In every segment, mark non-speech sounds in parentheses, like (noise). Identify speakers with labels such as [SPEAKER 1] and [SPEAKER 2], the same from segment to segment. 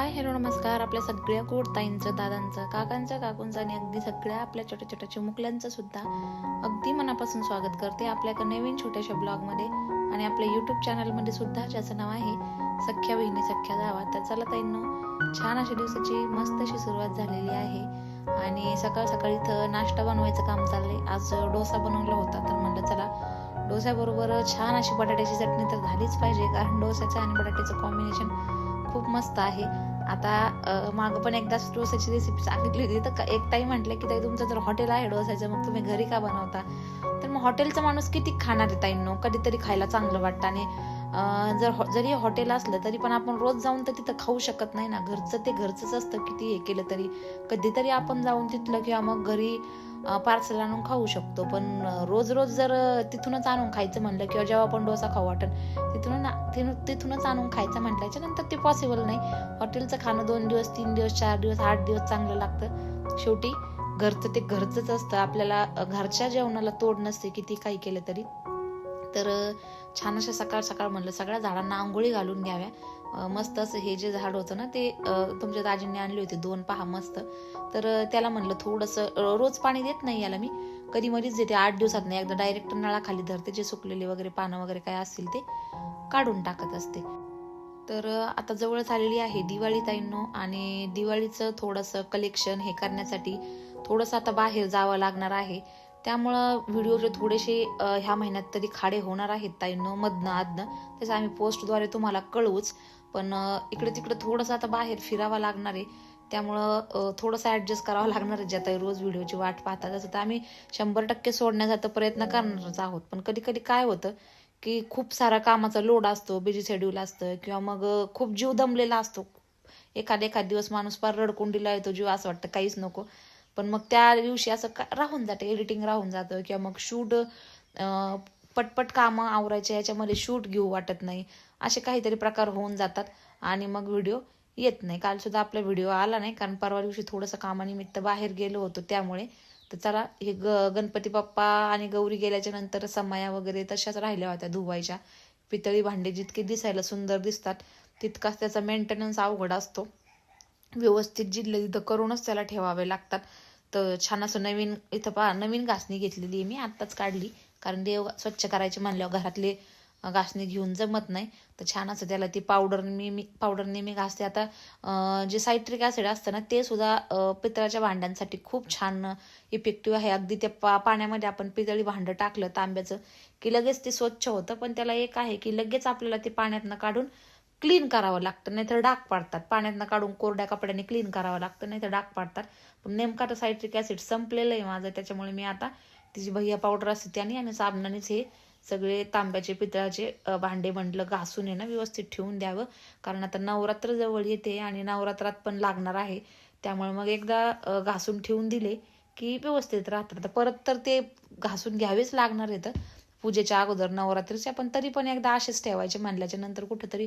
[SPEAKER 1] Hi hello नमस्कार. आपल्या सगळ्या कोडताईंचं दादांचं काकांचं काकूंचं आणि अगदी सगळ्या आपल्या छोट्या छोट्या चिमुकल्यांचं सुद्धा अगदी मनापासून स्वागत करते आपल्या एका नवीन छोट्याशा ब्लॉगमध्ये आणि आपल्या यूट्यूब चॅनलमध्ये सुद्धा ज्याचं नाव आहे सख्या बहिणी सख्या धावा तर चला ताईंनो छान अशा दिवसाची मस्त अशी सुरुवात झालेली आहे. आणि सकाळ सकाळी इथं नाश्ता बनवायचं काम चाललंय. आज डोसा बनवला होता तर म्हणलं चला डोस्याबरोबर छान अशी बटाट्याची चटणी तर झालीच पाहिजे कारण डोस्याचं आणि बटाट्याचं कॉम्बिनेशन खूप मस्त आहे. आता मागं पण एकदा डोसाची रेसिपी सांगितली होती. तर एक ताई म्हटलं की ताई तुमचं जर हॉटेल आहे डोसायचं मग तुम्ही घरी का बनवता? तर मग हॉटेलचा माणूस किती खाणार आहे ताईंनो? कधीतरी खायला चांगलं वाटतं. आणि जर जरी हॉटेल असलं तरी पण आपण रोज जाऊन तर तिथं खाऊ शकत नाही ना. घरचं ते घरचंच असतं किती हे केलं तरी. कधीतरी आपण जाऊन तिथलं किंवा मग घरी पार्सल आणून खाऊ शकतो. पण रोज रोज जर तिथूनच आणून खायचं म्हणलं किंवा जेव्हा आपण डोसा खाऊ वाटत तिथून तिथूनच आणून खायचं म्हटल्याच्या नंतर ते पॉसिबल नाही. हॉटेलचं खाणं दोन दिवस तीन दिवस चार दिवस आठ दिवस चांगलं लागतं. शेवटी घरचं ते घरचंच असतं. आपल्याला घरच्या जेवणाला तोड नसते किती काही केलं तरी. तर छान अशा सकाळ सकाळ म्हणलं सगळ्या झाडांना आंघोळी घालून घ्याव्या. मस्त असं हे जे झाड होतं ना ते तुमच्या दाजींनी आणले होते दोन पहा मस्त. तर त्याला म्हणलं थोडंसं रोज पाणी देत नाही याला मी. कधी मरीच देते. आठ दिवसात नाही एकदा डायरेक्ट नळाखाली धरते जे सुकलेले वगैरे पानं वगैरे काय असतील ते काढून टाकत असते. तर आता जवळच आलेली आहे दिवाळी ताईंनो आणि दिवाळीचं थोडंसं कलेक्शन हे करण्यासाठी थोडंसं आता बाहेर जावं लागणार आहे. त्यामुळं व्हिडिओचे थोडेसे ह्या महिन्यात तरी खाडे होणार आहेत ताईंनो मधनं आदनं. त्याचं आम्ही पोस्टद्वारे तुम्हाला कळवूच. पण इकडे तिकडे थोडंसं आता बाहेर फिरावं लागणार आहे. त्यामुळं थोडंसं ॲडजस्ट करावं लागणार आहे ज्या रोज व्हिडिओची वाट पाहता तसं तर आम्ही शंभर टक्के सोडण्याचा प्रयत्न करणारच आहोत. पण कधी कधी काय होतं की खूप सारा कामाचा लोड असतो बिझी शेड्यूल असतं किंवा मग खूप जीव दमलेला असतो. एखाद एखाद दिवस माणूस फार रडकुंडीला येतो जीव असं वाटतं काहीच नको. पण मग त्या दिवशी असं का राहून जातं एडिटिंग राहून जातं किंवा मग शूट पटपट कामं आवरायचे याच्यामध्ये शूट घेऊ वाटत नाही. असे काहीतरी प्रकार होऊन जातात. आणि मग व्हिडिओ येत नाही. काल सुद्धा आपला व्हिडिओ आला नाही कारण परवा दिवशी थोडंसं कामानिमित्त बाहेर गेलो होतो त्यामुळे. तर चला हे ग गणपती बाप्पा आणि गौरी गेल्याच्यानंतर समाया वगैरे तशाच राहिल्या होत्या धुवायच्या पितळी भांडे जितके दिसायला सुंदर दिसतात तितकाच त्याचा मेंटेनन्स अवघड असतो. व्यवस्थित जिल्हे तिथं करूनच त्याला ठेवावे लागतात. तर छान असं नवीन इथं पहा नवीन घासणी घेतलेली आहे मी आत्ताच काढली. कारण देव स्वच्छ करायचे म्हणल्यावर घरातले घासणी घेऊन जमत नाही. तर छान असं त्याला ती पावडर मी मी पावडर नेहमी घासते. आता जे सायट्रिक ॲसिड असतं ना ते सुद्धा पितळाच्या भांड्यांसाठी खूप छान इफेक्टिव्ह आहे. अगदी त्या पा पाण्यामध्ये आपण पितळी भांडं टाकलं तांब्याचं की लगेच ते स्वच्छ होतं. पण त्याला एक आहे की लगेच आपल्याला ते पाण्यातनं काढून क्लीन करावं लागतं. नाहीतर डाग पाडतात. पाण्यातनं काढून कोरड्या कपड्याने क्लीन करावं लागतं. नाहीतर डाग पाडतात. पण नेमका तर सायट्रिक ॲसिड संपलेलं आहे माझं. त्याच्यामुळे मी आता तिची भैया पावडर असते त्याने आणि साबणानेच हे सगळे तांब्याचे पितळाचे भांडे म्हटलं घासून आहे ना व्यवस्थित ठेवून द्यावं. कारण आता नवरात्र जवळ येते आणि नवरात्रात पण लागणार आहे. त्यामुळे मग एकदा घासून ठेवून दिले की व्यवस्थित राहतात. परत तर ते घासून घ्यावेच लागणार आहेत. पूजेच्या अगोदर नवरात्रीच्या पण तरी पण एकदा असेच ठेवायचे. म्हणल्याच्या नंतर कुठेतरी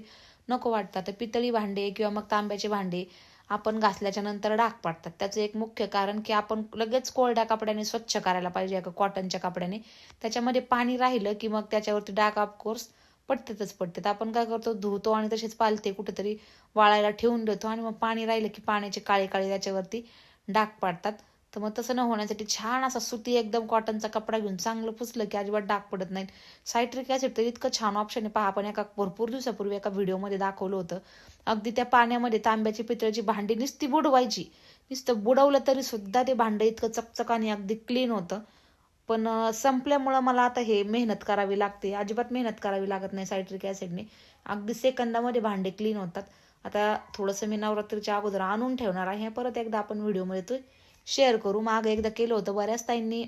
[SPEAKER 1] नको वाटतात पितळी भांडे किंवा मग तांब्याचे भांडे आपण घासल्याच्या नंतर डाग पडतात. त्याचं एक मुख्य कारण की आपण लगेच कोरड्या कपड्याने स्वच्छ करायला पाहिजे एका कॉटनच्या कपड्याने. त्याच्यामध्ये पाणी राहिलं की मग त्याच्यावरती डाग ऑफकोर्स पडतेच पडतात. आपण काय करतो धुतो आणि तसेच पालते कुठेतरी वाळायला ठेवून देतो आणि मग पाणी राहिलं की पाण्याचे काळे काळे त्याच्यावरती डाग पाडतात. तर मग तसं न होण्यासाठी छान असा सुती एकदम कॉटनचा कपडा घेऊन चांगलं पुसलं की अजिबात डाग पडत नाही सायट्रिक ॲसिड तर इतकं छान ऑप्शन आहे. पहा आपण एका भरपूर दिवसापूर्वी एका व्हिडिओमध्ये दाखवलं होतं. अगदी त्या पाण्यामध्ये तांब्याची पितळची भांडी नुसती बुडवायची. नुसतं बुडवलं तरी सुद्धा ते भांडं इतकं चकचकाने अगदी क्लीन होतं. पण संपल्यामुळं मला आता हे मेहनत करावी लागते. अजिबात मेहनत करावी लागत नाही सायट्रिक ॲसिडने अगदी सेकंदामध्ये भांडे क्लीन होतात. आता थोडंसं मी नवरात्रीच्या अगोदर आणून ठेवणार आहे. परत एकदा आपण व्हिडिओमध्ये तो शेअर करू. मागं एकदा केलं होतं. बऱ्याच ताईंनी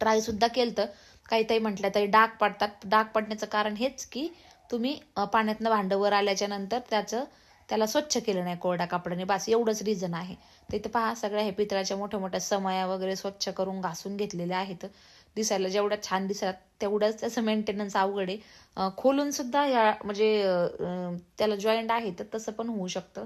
[SPEAKER 1] ट्रायसुद्धा केलं तर काही ताई म्हटलं तरी डाग पडतात. डाग पडण्याचं कारण हेच की तुम्ही पाण्यातनं भांडं वर आल्याच्यानंतर त्याचं त्याला स्वच्छ केलं नाही कोरड्या कापडाने. बस एवढंच रिझन आहे. तर इथं पहा सगळ्या हे पितळाच्या मोठ्या मोठ्या समया वगैरे स्वच्छ करून घासून घेतलेल्या आहेत. दिसायला जेवढ्या छान दिसतात तेवढंच त्याचं मेंटेनन्स अवघड आहे. खोलून सुद्धा ह्या म्हणजे त्याला जॉईंट आहे तर तसं पण होऊ शकतं.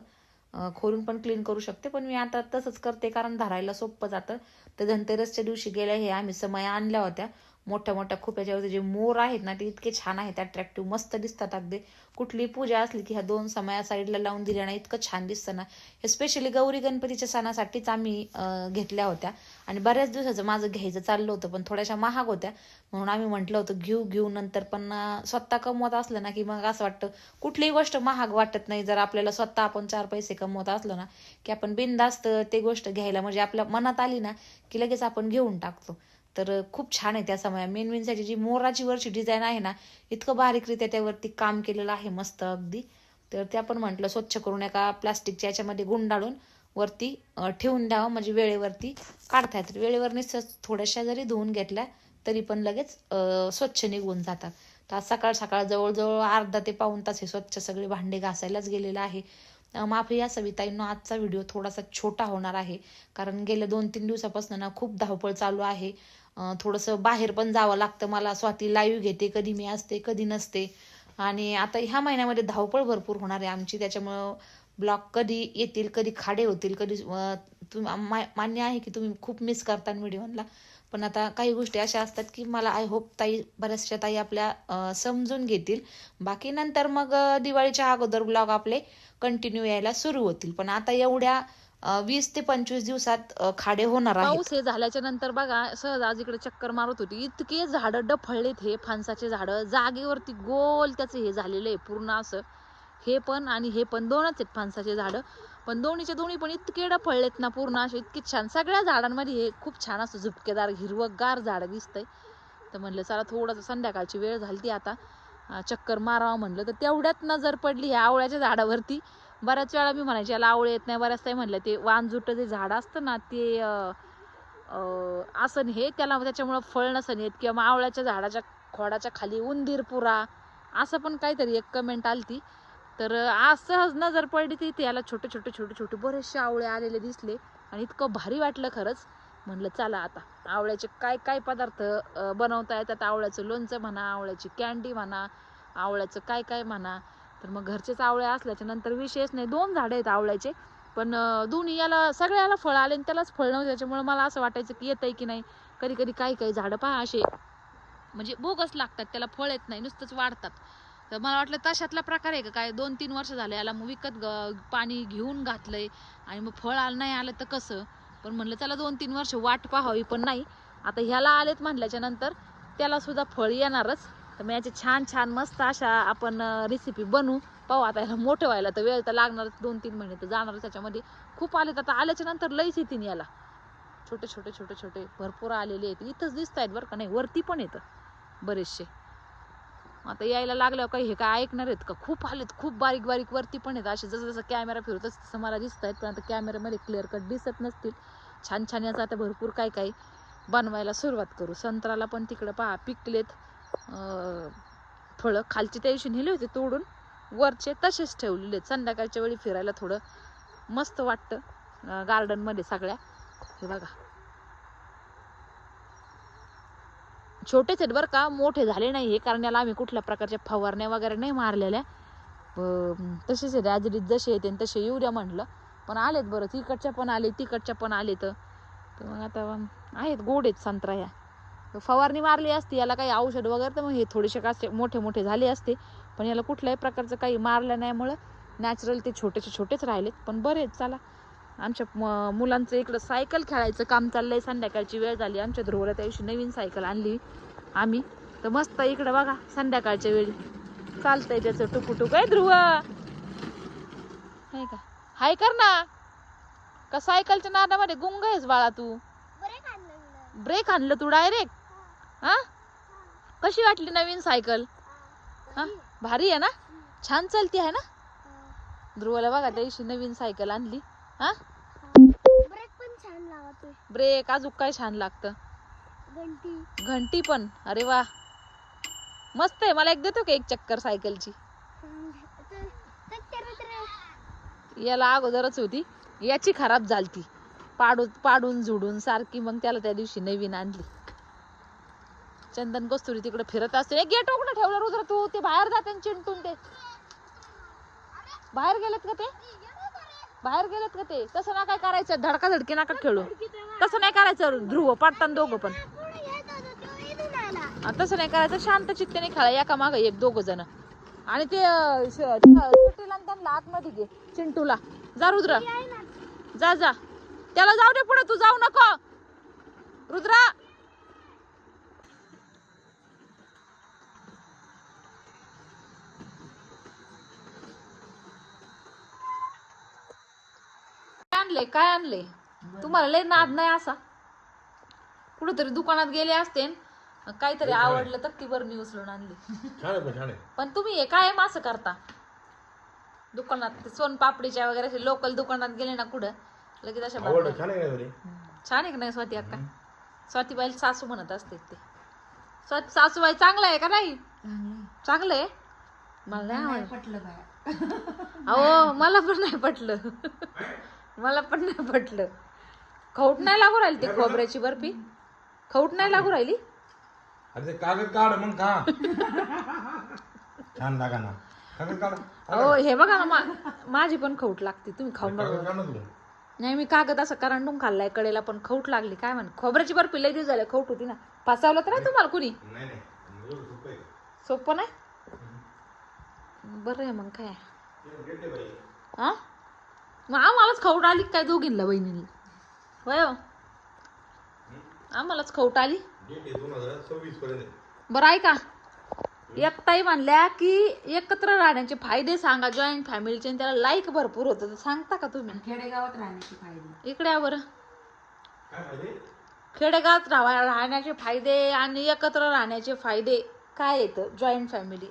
[SPEAKER 1] खोलून पण क्लीन करू शकते पण मी आता तसंच करते कारण धरायला सोपं जातं. तर धनतेरसच्या दिवशी गेल्या हे आम्ही समया आणल्या होत्या.
[SPEAKER 2] मोठ्या मोठ्या खोप्याच्यावरती जे मोर आहेत ना ते इतके छान आहेत अट्रॅक्टिव्ह मस्त दिसतात अगदी. कुठली पूजा असली की ह्या दोन समया साईडला लावून दिल्या ना इतकं छान दिसतं ना. हे स्पेशली गौरी गणपतीच्या सणासाठीच आम्ही घेतल्या होत्या. आणि बऱ्याच दिवसाचं माझं घ्यायचं चाललं होतं पण थोड्याशा महाग होत्या. म्हणून आम्ही म्हटलं होतं घेऊ घेऊ. नंतर पण स्वतः कमवत असलं ना की मग असं वाटतं कुठलीही गोष्ट महाग वाटत नाही. जर आपल्याला स्वतः आपण चार पैसे कमवत असलो ना की आपण बिनधास्त ते गोष्ट घ्यायला म्हणजे आपल्या मनात आली ना की लगेच आपण घेऊन टाकतो. तर खूप छान आहे त्या समया. मेन मेनसाठी म्हणजे जी मोराची वरची डिझाईन आहे ना इतकं बारीकरित्या त्यावरती काम केलेलं आहे मस्त अगदी. तर ते आपण म्हटलं स्वच्छ करून एका प्लास्टिकच्या याच्यामध्ये गुंडाळून वरती ठेवून द्यावं. म्हणजे वेळेवरती काढता येतात. वेळेवर नुसतं थोड्याशा जरी धुवून घेतल्या तरी पण लगेच स्वच्छ निघून जातात. तर आज सकाळ सकाळ जवळजवळ अर्धा ते पाऊण तास हे स्वच्छ सगळे भांडे घासायलाच गेलेलं आहे. माफी या सविताईंनो आजचा व्हिडिओ थोडासा छोटा होणार आहे. कारण गेल्या दोन तीन दिवसापासून ना खूप धावपळ चालू आहे. थोडंसं बाहेर पण जावं लागतं मला. स्वाती लाईव्ह घेते कधी मी असते कधी नसते. आणि आता ह्या महिन्यामध्ये धावपळ भरपूर होणार आहे आमची. त्याच्यामुळं ब्लॉग कधी येतील कधी खाडे होतील कधी तुम मा- मान्य आहे की तुम्ही खूप मिस करता व्हिडिओला. पण आता काही गोष्टी अशा असतात की मला आय होप ताई बऱ्याचशा ताई आपल्या समजून घेतील. बाकी नंतर मग दिवाळीच्या अगोदर ब्लॉग आपले कंटिन्यू यायला सुरू होतील. पण आता एवढ्या वीस ते पंचवीस दिवसात खाडे होणार
[SPEAKER 1] पाऊस हे झाल्याच्यानंतर बघा सहज आज इकडे चक्कर मारत होती. इतके झाडं डफळलेत हे फणसाचे झाडं. जागेवरती गोल त्याचं हे झालेलं आहे पूर्ण असं. हे पण आणि हे पण दोनच आहेत फणसाचे झाडं. पण दोन्हीचे दोन्ही पण इतके डफळलेत ना पूर्ण असे इतके छान. सगळ्या झाडांमध्ये हे खूप छान असं झुपकेदार हिरवगार झाडं दिसतंय. तर म्हणलं चला थोडंसं संध्याकाळची वेळ झाली ती आता चक्कर मारावं म्हणलं. तर तेवढ्यात नजर पडली ह्या आवळ्याच्या झाडावरती बऱ्याच वेळा मी म्हणायचे याला आवळे येत नाही. बऱ्याच काही म्हणलं ते वांजुट जे झाड असतं ना ते आसन असं हे त्याला त्याच्यामुळं फळ नसन येत किंवा मग आवळ्याच्या झाडाच्या खोडाच्या खाली उंदीर पुरा. असं पण काहीतरी एक कमेंट आलती. तर आज सहज नजर पडली ती याला छोटे छोटे छोटे छोटे बरेचसे आवळे आलेले दिसले आणि इतकं भारी वाटलं खरंच. म्हणलं चला आता आवळ्याचे काय काय पदार्थ बनवता येतात? आवळ्याचं लोणचं म्हणा आवळ्याची कॅन्डी म्हणा आवळ्याचं काय काय म्हणा? तर मग घरचेच आवळे असल्याच्या नंतर विशेष नाही दोन झाडं आहेत आवळ्याचे. पण दोन्ही याला सगळ्याला फळ आले आणि त्यालाच फळ नव्हते. त्याच्यामुळे मला असं वाटायचं की येतंय की नाही. कधी कधी काही काही झाडं पहा असे. म्हणजे बोगस लागतात त्याला फळ येत नाही नुसतंच वाढतात. तर मला वाटलं तशातला प्रकार आहे का? काय दोन तीन वर्ष झाले याला मग विकत ग- पाणी घेऊन घातलंय आणि मग फळ आलं नाही आलं तर कसं? पण म्हणलं त्याला दोन तीन वर्ष वाट पाहावी पण नाही. आता ह्याला आलेत म्हणल्याच्या नंतर त्याला सुद्धा फळ येणारच. तर मग याचे छान छान मस्त अशा आपण रेसिपी बनवू. पाहू आता याला मोठं व्हायला तर वेळ तर लागणारच दोन तीन महिने तर जाणारच त्याच्यामध्ये. खूप आले तर आता. आल्याच्यानंतर लईच येतील याला. छोटे छोटे छोटे छोटे भरपूर आलेले आहेत. इथंच दिसत आहेत बरं का नाही. वरती पण येतं बरेचसे. आता यायला लागल्यावर काही हे काय ऐकणार आहेत का? खूप आलेत. खूप बारीक बारीक वरती पण आहेत असे जसं जसं कॅमेरा फिरतो तसं तसं मला दिसत आहेत पण आता कॅमेऱ्यामध्ये क्लिअर कट दिसत नसतील. छान छान याचं आता भरपूर काय काय बनवायला सुरुवात करू. संत्राला पण तिकडं पहा. पिकलेत. फळं खालचे त्या दिवशी नेले होते तोडून. वरचे तसेच ठेवलेले संध्याकाळच्या वेळी फिरायला थोडं मस्त वाटतं गार्डनमध्ये सगळ्या. हे बघा. छोटेच आहेत बरं का मोठे झाले नाही हे कारण याला आम्ही कुठल्या प्रकारच्या फवारण्या वगैरे नाही मारलेल्या. तसेच आहेत राजरीत जसे येते तसे येऊ द्या म्हटलं. पण आलेत बरं तिकडच्या पण आले तिकडच्या पण आले तर मग आता आहेत गोड आहेत संत्रा या फवारणी मारली असती याला काही औषध वगैरे तर मग हे थोडेसे असे मोठे मोठे झाले असते. पण याला कुठल्याही प्रकारचं काही मारलं नाहीमुळं नॅचरल ते छोटेचे छोटेच राहिलेत पण बरे चला. आमच्या म- मुलांचं इकडं सायकल खेळायचं काम चाललंय संध्याकाळची वेळ झाली. आमच्या ध्रुवला त्या दिवशी नवीन सायकल आणली आम्ही. तर मस्त इकडं बघा संध्याकाळच्या वेळी. चालतंय त्याचं टुकू आहे ध्रुव! हाय का? हाय कर ना. का सायकलच्या नादामध्ये गुंग आहेस बाळा तू? ब्रेक आणलं तू डायरेक्ट? हा? कशी वाटली नवीन सायकल? हा? भारी आहे ना? छान चालती आहे ना? ध्रुवला बघा त्या दिवशी नवीन सायकल आणली. हा?
[SPEAKER 3] ब्रेक पण छान
[SPEAKER 1] ब्रेक अजून काय छान लागतं.
[SPEAKER 3] घंटी.
[SPEAKER 1] घंटी पण. अरे वा. मस्त आहे. मला एक देतो का एक चक्कर सायकलची? याला अगोदरच होती. याची खराब झालती. पाडून पाडून झुडून सारखी मग त्याला त्या दिवशी नवीन आणली. चंदन कस्तुरी तिकडे फिरत असते. गेट उघडं ठेवलं रुद्र तू ते बाहेर जाते आणि चिंटून ते. बाहेर गेलेत का ते? बाहेर गेलेत का ते? तसं ना काय करायचं. धडका धडकी नका खेळू. तसं नाही करायचं. ध्रुव पडताना दोघं पण. तसं नाही करायचं. शांत चित्तेने खेळा. एका माग एक दोघं जण. आणि ते सुट्टीला त्यांना आतमध्ये घे चिंटूला. जा रुद्र. जा जा. त्याला जाऊ दे पुढे. तू जाऊ नको. रुद्रा काय आणले काय आणले तुम्हाला लय नाद नाही असा? कुठेतरी दुकानात गेले असते काहीतरी आवडलं तर ती बरं मी उचलून आणली.
[SPEAKER 4] छान आहे पण छान आहे.
[SPEAKER 1] पण तुम्ही हे काय असं करता? दुकानात ते सोनपापडीच्या वगैरे असे लोकल दुकानात गेले ना कुठं लगेच अशा
[SPEAKER 4] आवडलं. छान आहे का घरी
[SPEAKER 1] छान आहे का नाही स्वाती अक्का? स्वातीबाई सासू म्हणत असते ते. स्वाती सासूबाई चांगलं आहे का नाही? चांगलं आहे? मला नाही आवडलं अहो मला पण नाही पटलं. (laughs) मला पण नाही पटलं. खौट नाही लागू राहिली ती खोबऱ्याची बर्फी? खौट नाही लागू राहिली?
[SPEAKER 4] अरे ते कागद काढ मग खा. छान लागा ना. कागद काढ.
[SPEAKER 1] अहो हे बघा ना मा- माझी पण खौट लागते तुम्ही खाऊन बघा
[SPEAKER 4] कागद काढ ना तू
[SPEAKER 1] नाही मी कागद असं करंडून खाल्लाय कडेला पण खौट लागली काय म्हण खोबऱ्याची बर्फी लई दिवस झाले होती ना. फसावलं तर नाही तुम्हाला कुणी?
[SPEAKER 4] नाही नाही. एवढं सोपं आहे. का?
[SPEAKER 1] सोपं नाही? बरं आहे मग काय?
[SPEAKER 4] ते घेते बाई.
[SPEAKER 1] हा मग आम्हालाच खौट आली काय दोघींना बहिणींनी? होय हो. आम्हालाच खौट आली.
[SPEAKER 4] डेट आहे दोन हजार सव्वीस पर्यंत आहे.
[SPEAKER 1] बरं ऐका. एकताई म्हणल्या की एकत्र राहण्याचे फायदे सांगा. जॉईंट फॅमिलीचे आणि त्याला लाईक भरपूर होतं. तर सांगता का तुम्ही?
[SPEAKER 5] खेडेगावात राहण्याचे फायदे.
[SPEAKER 1] इकडे या बरं.
[SPEAKER 4] काय फायदे?
[SPEAKER 1] खेडेगावात राहा राहण्याचे फायदे आणि एकत्र राहण्याचे फायदे काय येतं जॉईंट फॅमिली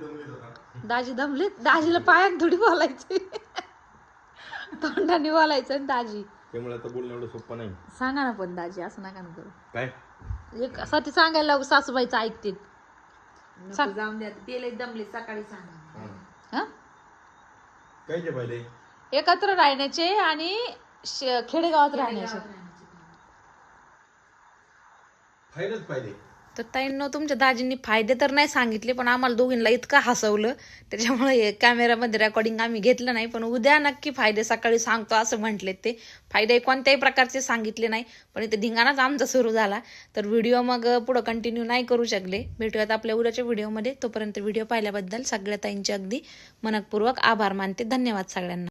[SPEAKER 4] दमलीत होता.
[SPEAKER 1] दाजी दमले दाजीला पायात थोडी बोलायचे. तोंडाने बोलायचं आणि दाजी.
[SPEAKER 4] त्यामुळे आता बोलणं एवढं सोपं नाही.
[SPEAKER 1] सांगा ना पण दाजी असं नका ना करू.
[SPEAKER 4] काय?
[SPEAKER 1] एक साठी सांगायला लावू, सासूबाईचं ऐकतील.
[SPEAKER 5] नको जाऊन द्या ते लई दमले सकाळी सांगा.
[SPEAKER 1] हा?
[SPEAKER 4] फायदे
[SPEAKER 1] एकत्र राहण्याचे आणि श- खेडेगावात राहण्याचे.
[SPEAKER 4] फायदेच फायदे
[SPEAKER 6] तर ताईंनो तुमच्या दाजींनी फायदे तर नाही सांगितले पण आम्हाला दोघींना इतकं हसवलं. त्याच्यामुळे कॅमेरामध्ये रेकॉर्डिंग आम्ही घेतलं नाही पण उद्या नक्की फायदे सकाळी सांगतो असं म्हटले ते. फायदे कोणत्याही प्रकारचे सांगितले नाही पण इथे धिंगाणाच आमचा सुरू झाला. तर व्हिडिओ मग पुढं कंटिन्यू नाही करू शकले. भेटूयात आपल्या उद्याच्या व्हिडिओमध्ये तोपर्यंत व्हिडिओ पाहिल्याबद्दल सगळ्या ताईंचे अगदी मनपूर्वक आभार मानते. धन्यवाद सगळ्यांना.